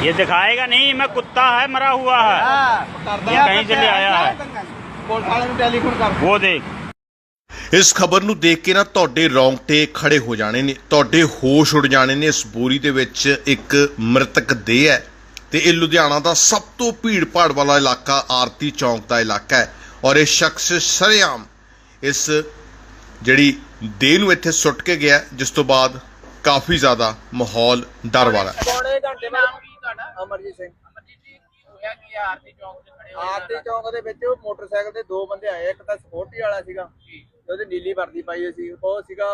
ये दिखाएगा नहीं मैं कुत्ता है मरा हुआ है। कहीं से ले आया है। वो ਦੇਖ ਇਸ ਖਬਰ ਨੂੰ ਦੇਖ ਕੇ ਨਾ ਤੁਹਾਡੇ ਰੌਂਗਟੇ ਖੜੇ ਹੋ ਜਾਣੇ ਨੇ ਤੁਹਾਡੇ ਹੋਸ਼ ਉੜ ਜਾਣੇ ਨੇ ਇਸ ਬੋਰੀ ਦੇ ਵਿੱਚ ਇੱਕ ਮ੍ਰਿਤਕ ਦੇਹ ਹੈ ਤੇ ਇਹ ਲੁਧਿਆਣਾ ਦਾ ਸਭ ਤੋਂ ਭੀੜ ਭਾੜ ਵਾਲਾ ਇਲਾਕਾ ਆਰਤੀ ਚੌਂਕ ਦਾ ਇਲਾਕਾ ਹੈ ਔਰ ਇਹ ਸ਼ਖਸ ਸਰੇਆਮ ਇਸ ਜਿਹੜੀ ਦੇਹ ਨੂੰ ਇੱਥੇ ਸੁੱਟ ਕੇ ਗਿਆ ਜਿਸ ਤੋਂ ਬਾਅਦ ਕਾਫੀ ਜ਼ਿਆਦਾ ਮਾਹੌਲ ਡਰ ਵਾਲਾ ਹੈ ਤੁਹਾਡਾ? ਅਮਰਜੀਤ ਸਿੰਘ। ਅਮਰਜੀਤ ਜੀ ਕੀ ਹੋਇਆ? ਕੀ ਆ? ਆਰਤੀ ਚੌਂਕ ਤੇ ਖੜੇ ਹੋ ਆਰਤੀ ਚੌਂਕ ਦੇ ਵਿੱਚ ਉਹ ਮੋਟਰਸਾਈਕਲ ਤੇ ਦੋ ਬੰਦੇ ਆਏ ਇੱਕ ਤਾਂ ਸਪੋਰਟੀ ਵਾਲਾ ਸੀਗਾ ਤੇ ਉਹਦੀ ਨੀਲੀ ਵਰਦੀ ਪਾਈ ਹੋਈ ਸੀ। ਉਹ ਸੀਗਾ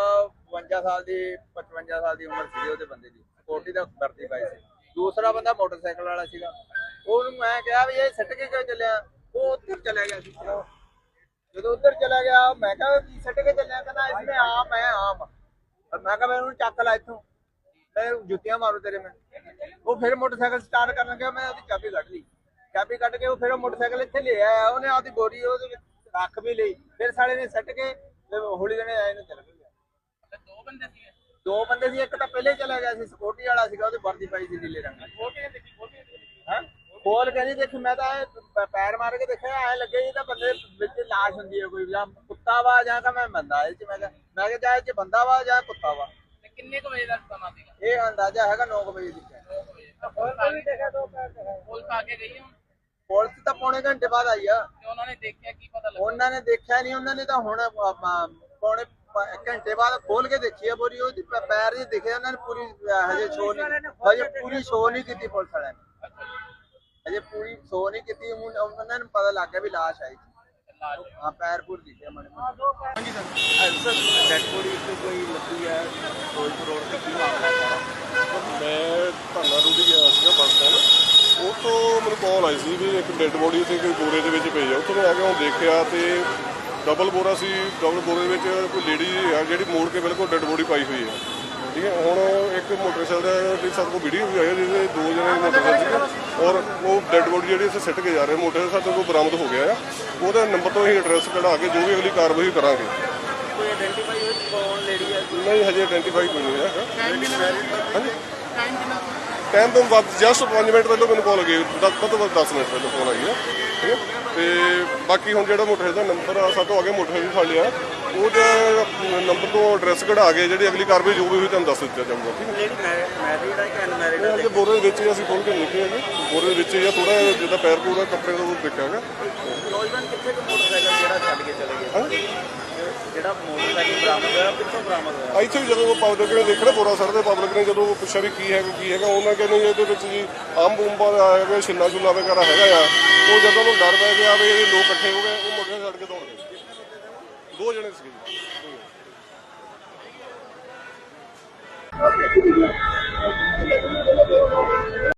52 ਸਾਲ ਦੀ 55 ਸਾਲ ਦੀ ਉਮਰ ਸੀ ਉਹਦੇ ਬੰਦੇ ਦੀ। ਸਪੋਰਟੀ ਦਾ ਵਰਦੀ ਪਾਈ ਸੀ। ਦੂਸਰਾ ਬੰਦਾ ਮੋਟਰਸਾਈਕਲ ਵਾਲਾ ਸੀਗਾ। ਉਹਨੂੰ ਮੈਂ ਕਿਹਾ ਵੀ ਇਹ ਸਿੱਟ ਕੇ ਕਿਉਂ ਚੱਲਿਆ? ਉਹ ਉੱਧਰ ਚਲਾ ਗਿਆ ਸੀ। ਜਦੋਂ ਉੱਧਰ ਚਲਾ ਗਿਆ ਮੈਂ ਕਿਹਾ ਕੀ ਸਿੱਟ ਕੇ ਚੱਲਿਆ? ਕਹਿੰਦਾ ਇਸਨੇ ਆਮ ਹੈ ਆਮ। ਮੈਂ ਕਿਹਾ ਮੈਂ ਉਹਨੂੰ ਚੱਕ ਲਾ ਇੱਥੋਂ। ਮੈਂ ਜੁੱਤੀਆਂ ਮਾਰੂ ਤੇਰੇ ਮੈਂ। ਉਹ ਫਿਰ ਮੋਟਰਸਾਈਕਲ ਸਟਾਰਟ ਕਰਨ ਲੱਗਿਆ ਮੈਂ ਉਹਦੀ ਚਾਬੀ ਕੱਢ ਲਈ। ਚਾਬੀ ਕੱਢ ਕੇ ਉਹ ਫਿਰ ਉਹ ਮੋਟਰਸਾਈਕਲ ਇੱਥੇ ਲੈ ਆਇਆ ਉਹਨੇ ਆਪਦੀ ਬੋਰੀ ਉਹਦੇ ਵਿੱਚ ਰੱਖ ਵੀ ਲਈ। ਫਿਰ ਸਾਲੇ ਨੇ ਸੱਟ ਕੇ ਤੇ ਹੌਲੀ ਜਣੇ ਆਏ ਨੂੰ ਚਲ ਤੇ ਦੋ ਬੰਦੇ ਸੀਗੇ? ਦੋ ਬੰਦੇ ਸੀ ਇੱਕ ਤਾਂ ਪਹਿਲੇ ਚਲਾ ਗਿਆ ਸੀ ਸਪੋਰਟੀ ਵਾਲਾ ਸੀਗਾ ਉਹਦੀ ਵਰਦੀ ਪਾਈ ਸੀ ਨੀਲੇ ਰੰਗ ਹਾਂ? ਖੋਲ ਕੇ ਨਹੀਂ ਦੇਖ ਮੈਂ ਤਾਂ ਪੈਰ ਮਾਰ ਕੇ ਦੇਖਿਆ ਐ ਲੱਗੇ ਜੀ ਤਾਂ ਬੰਦੇ ਵਿੱਚ ਲਾਸ਼ ਹੁੰਦੀ ਹੈ ਕੋਈ ਜਾਂ ਕੁੱਤਾ ਵਾ ਜਾਂ ਤਾਂ ਮੈਂ ਬੰਦਾ ਇਹ ਚ ਮੈਂ ਕਿਹਾ ਮੈਂ ਕਿਹਾ ਜਾਂ ਇਹ ਚ ਬੰਦਾ ਵਾ ਜਾਂ ਕੁੱਤਾ ਵਾ। ਕਿੰਨੇ ਕੁ ਵਜੇ ਦਾ ਸਮਾਂ ਸੀਗਾ? ਇਹ ਅੰਦਾਜ਼ਾ ਹੈਗਾ 9 ਵਜੇ ਦੀ। ਪੁਲਿਸ ਆ ਗਈ ਪੁਲਿਸ ਆ ਕੇ ਗਈ ਹੁਣ। ਪੁਲਿਸ ਤਾਂ ਪੌਣੇ ਘੰਟੇ ਬਾਅਦ ਆਈ ਆ। ਤੇ ਉਹਨਾਂ ਨੇ ਦੇਖਿਆ ਕੀ ਪਤਾ ਲੱਗਾ। ਉਹਨਾਂ ਨੇ ਦੇਖਿਆ ਨਹੀਂ ਉਹਨਾਂ ਨੇ ਤਾਂ ਹੁਣ ਮ, ਪੌਣੇ ਪ- ਘੰਟੇ ਬਾਅਦ ਖੋਲ ਕੇ ਦੇਖੀ ਆ ਬੋਰੀ ਉਹਦੀ ਪ- ਪੈਰ ਜੀ ਦਿਖੇ ਉਹਨਾਂ ਨੇ ਪੂਰੀ ਅ, ਹਜੇ ਸ਼ੋ ਨਹੀਂ ਹਜੇ ਪੂਰੀ ਸ਼ੋ ਨਹੀਂ ਕੀਤੀ ਪੁਲਿਸ ਵਾਲਿਆਂ ਨੇ। ਅੱਛਾ ਜੀ। ਹਜੇ ਪੂਰੀ ਸ਼ੋ ਨਹੀਂ ਕੀਤੀ ਹੁਣ ਉਹਨਾਂ ਨੂੰ ਪਤਾ ਲੱਗ ਗਿਆ ਵੀ ਲਾਸ਼ ਆਈ ਸੀ। ਲਾਸ਼ ਹਾਂ ਪੈਰ ਪੂਰ ਦਿਖੇ ਮਣੇ ਡੈਡ ਬੋਡੀ ਇੱਥੇ ਕੋਈ ਲੱਗੀ ਹੈ? ਫਿਰੋਜ਼ਪੁਰ ਰੋਡ ਤੇ ਕੀ ਮਾਮਲਾ ਸਾਰਾ ਮੈਂ ਧੰਨਾ ਰੂੜੀ ਗਿਆ ਸੀਗਾ ਬੱਸ ਸਟੈਂਡ। ਉਹ ਤੋਂ ਮੈਨੂੰ ਕਾਲ ਆਈ ਸੀ ਵੀ ਇੱਕ ਡੈੱਡ ਬੋਡੀ ਸੀ ਕੋਈ ਬੋਰੇ ਦੇ ਵਿੱਚ ਪਈ ਆ। ਉੱਥੋਂ ਮੈਂ ਆ ਕੇ ਹੁਣ ਦੇਖਿਆ ਤੇ ਡਬਲ ਬੋਰਾ ਸੀ ਡਬਲ ਬੋਰੇ ਦੇ ਵਿੱਚ ਕੋਈ ਲੇਡੀ ਆ ਜਿਹੜੀ ਮੋੜ ਕੇ ਬਿਲਕੁਲ ਡੈੱਡ ਬੋਡੀ ਪਾਈ ਹੋਈ ਹੈ ਠੀਕ ਹੈ ਹੁਣ ਇੱਕ ਮੋਟਰਸਾਈਕਲ ਦਾ ਦੀ ਸਾਡੇ ਕੋਲ ਵੀਡੀਓ ਵੀ ਆਈ ਹੈ ਜਿਹਦੇ ਦੋ ਜਣੇ ਮੋਟਰਸਾਈਕਲ ਔਰ ਉਹ ਡੈੱਡ ਬੋਡੀ ਜਿਹੜੀ ਅਸੀਂ ਸਿੱਟ ਕੇ ਜਾ ਰਹੇ ਮੋਟਰਸਾਈਕਲ ਸਾਡੇ ਕੋਲ ਬਰਾਮਦ ਹੋ ਗਿਆ ਆ। ਉਹਦਾ ਨੰਬਰ ਤੋਂ ਹੀ ਐਡਰੈਸ ਕਢਾ ਕੇ ਜੋ ਵੀ ਅਗਲੀ ਕਾਰਵਾਈ ਕਰਾਂਗੇ। ਕੋਈ ਆਇਡੈਂਟੀਫਾਈ ਹੋਈ ਕੌਣ ਲੇਡੀ ਹੈ ਨਹੀਂ ਹਜੇ ਆਇਡੈਂਟੀਫਾਈ ਕੋਈ ਨਹੀਂ ਹੈ ਹਾਂਜੀ। ਟਾਈਮ ਕਿੰਨਾ ਟਾਈਮ ਤੋਂ ਬਾਅਦ ਜਸਟ 5 ਮਿੰਟ ਪਹਿਲਾਂ ਮੈਨੂੰ ਕਾਲ ਗਈ। ਦਸ ਤੋਂ ਬਾਅਦ 10 ਮਿੰਟ ਪਹਿਲਾਂ ਕਾਲ ਆਈ ਹੈ ਠੀਕ ਹੈ ਤੇ ਬਾਕੀ ਹੁਣ ਜਿਹੜਾ ਮੋਟਰਸਾਈਕਲ ਦਾ ਨੰਬਰ ਆ ਸਾਤੋਂ ਅੱਗੇ ਮੋਟਰਸਾਈਕਲ ਫੜ ਲਿਆ। ਉਹਦਾ ਨੰਬਰ ਤੋਂ ਐਡਰੈਸ ਕਢਾ ਕੇ ਜਿਹੜੀ ਅਗਲੀ ਕਾਰਵਾਈ ਜੋ ਵੀ ਹੋਈ ਤੁਹਾਨੂੰ ਦੱਸ ਦਿੱਤਾ ਜਾਊਗਾ ਠੀਕ ਹੈ ਮੈਰਿਡ ਹੈ ਕਿ ਅਨਮੈਰਿਡ ਹੈ ਅੱਗੇ ਬੋਰੇ ਦੇ ਵਿੱਚ ਹੀ ਅਸੀਂ ਖੋਲ ਕੇ ਨਿਕਲੇ ਹੈਗੇ ਬੋਰੇ ਦੇ ਵਿੱਚ ਜਾਂ ਥੋੜਾ ਜਿੱਦਾਂ ਪੈਰ ਪੂਰਾ ਕੱਪੜੇ ਤੋਂ ਦੇਖਿਆਗਾ ਨੌਜਵਾਨ ਕਿੱਥੇ ਕੁ ਮੋਟਰਸਾਈਕਲ ਜਿਹੜਾ ਛੱਡ ਕੇ ਚਲੇ ਗਏ? ਜਿਹੜਾ ਮੋਟਰਸਾਈਕਲ ਬਰਾਮਦ ਹੋਇਆ? ਕਿੱਥੋਂ ਬਰਾਮਦ ਹੋਇਆ? ਇੱਥੇ ਵੀ ਜਦੋਂ ਪਬਲਿਕ ਨੇ ਦੇਖਿਆ ਬੋਰਾ ਸਰ ਦੇ ਪਬਲਿਕ ਨੇ ਜਦੋਂ ਪੁੱਛਿਆ ਵੀ ਕੀ ਹੈਗਾ ਕੀ ਹੈਗਾ, ਉਹਨਾਂ ਕਹਿੰਦੇ ਇਹਦੇ ਵਿੱਚ ਜੀ ਆਮ ਬੂੰਬਾ ਦਾ ਹੈਗਾ ਛਿੱਲਾ ਛੁੱਲਾ ਵਗੈਰਾ ਹੈਗਾ ਆ। ਉਹ ਜਦੋਂ ਨੂੰ ਡਰ ਪੈ ਗਿਆ ਵੀ ਇਹ ਲੋਕ ਇਕੱਠੇ ਹੋ ਗਏ, ਉਹ ਮੁੰਡੇ ਛੱਡ ਕੇ ਦੌੜ ਗਏ। ਦੋ ਜਣੇ ਸੀਗੇ ਜੀ।